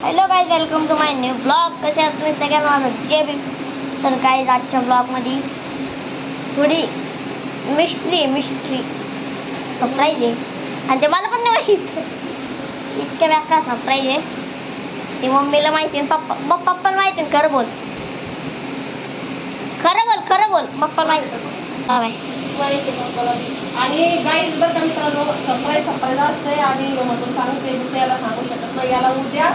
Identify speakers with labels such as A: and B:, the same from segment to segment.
A: Hello guys welcome to my new blog कसे आहात तुम्ही? सगळ्या माझं जे बी. तर काय आजच्या ब्लॉगमध्ये थोडी मिस्ट्री मिस्ट्री सरप्राईज आहे. आणि ते मला पण नाही माहीत. इतक्या व्याख्या सरप्राईज आहे. ते मम्मीला माहिती आहे पप्पा मग पप्पाला माहिती आहे खरं बोल. खरं बोल खरं बोल. पप्पा माहिती हा बाय
B: आणि गाईज बघा मित्रांनो सरप्राईज सरप्राईज असते आणि सांगते त्याला सांगू शकत नाही. याला उद्या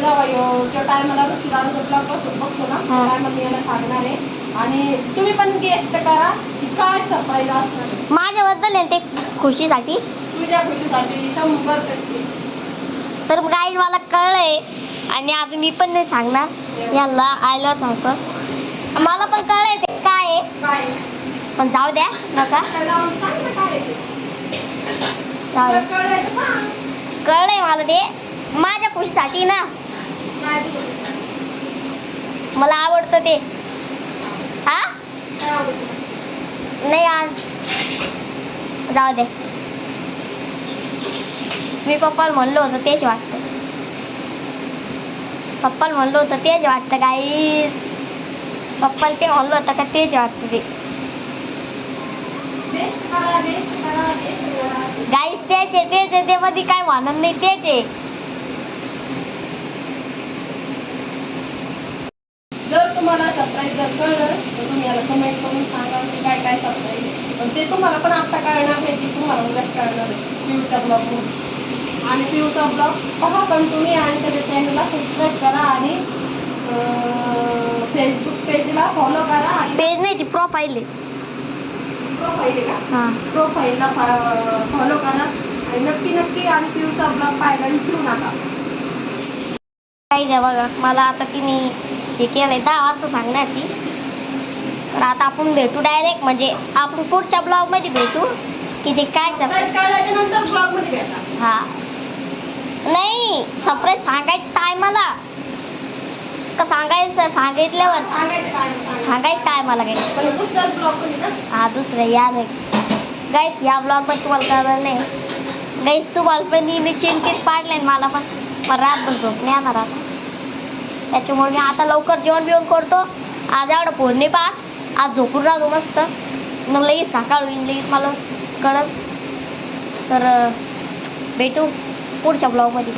B: टायमाला बघतो ना
A: हा.
B: टायमाला सांगणार आहे. आणि तुम्ही पण गेस्ट करा की काय सरप्राईज असणार आहे.
A: माझ्याबद्दल आहे ते खुशीसाठी.
B: तुझ्या खुशीसाठी शंभर टक्के.
A: तर गाईज मला कळलंय. आणि आता मी पण नाही सांगणार. याला आयल्यावर सांगतो मला पण कळलंय ते काय आहे.
B: काय
A: पण जाऊ द्या नका.
B: काय जाऊन सांग ना काय आहे ते.
A: जाऊ.
B: तुला
A: द्या
B: कळलंय तर सांग.
A: कळलंय मला ते. माझ्या खुशीसाठी ना? मला आवडतं ते. हा? नाही आज. जाऊ दे. मी पप्पाला म्हणलं होतं तेच वाटतं. पप्पाला म्हणलं होतं तेच वाटतं गाईस पप्पाला ते म्हणलं होतं का तेच वाटतं ते. गाईस तेच आहे तेच आहे ते मध्ये काय म्हणत नाही तेच आहे
B: जर तुम्हाला सरप्राईज जर कळलं तर तुम्ही याला कमेंट करून सांगा की काय काय सरप्राईज पण ते तुम्हाला पण आता कळणार नाही की तुम्हाला उद्याच कळणार आहे पिऊचा ब्लॉग आणि पिऊचा ब्लॉग पहा कंटिन्यू आणि त्याच्या चॅनलला सबस्क्राईब करा आणि फेसबुक पेजला फॉलो करा आणि
A: पेज नाही ती प्रोफाईल आहे.
B: प्रोफाईल का?
A: हा.
B: प्रोफाईलला फॉलो करा. आणि नक्की नक्की आणि पिऊचा ब्लॉग पाहायला विसरू नका.
A: काही द्या बघा मला आता तिने हे केलंय दहा वाजता सांगणार ती. तर आता आपण भेटू डायरेक्ट म्हणजे आपण पुढच्या ब्लॉगमध्ये भेटू. की ते काय
B: ब्लॉगमध्ये
A: हा. नाही सरप्राईज सांगायचं टायमाला का सांगायचं सांगितल्यावर?
B: सांगायचं
A: टायमाला काही
B: ब्लॉगमध्ये
A: हा दुसरं या नाही. गाईस या ब्लॉग पण तुम्हाला कळलं नाही. गाईस तुम्हाला पण मी चिंतित पाडले मला पण रातभर झोप नाही येणार आता. त्याच्यामुळे मी आता लवकर जेवण बिवण करतो. आज एवढं पोरणे पाहत आज झोपून राहतो मस्त. मग लगेच सकाळ होईल लगेच मला कळत तर भेटू पुढच्या ब्लॉगमध्ये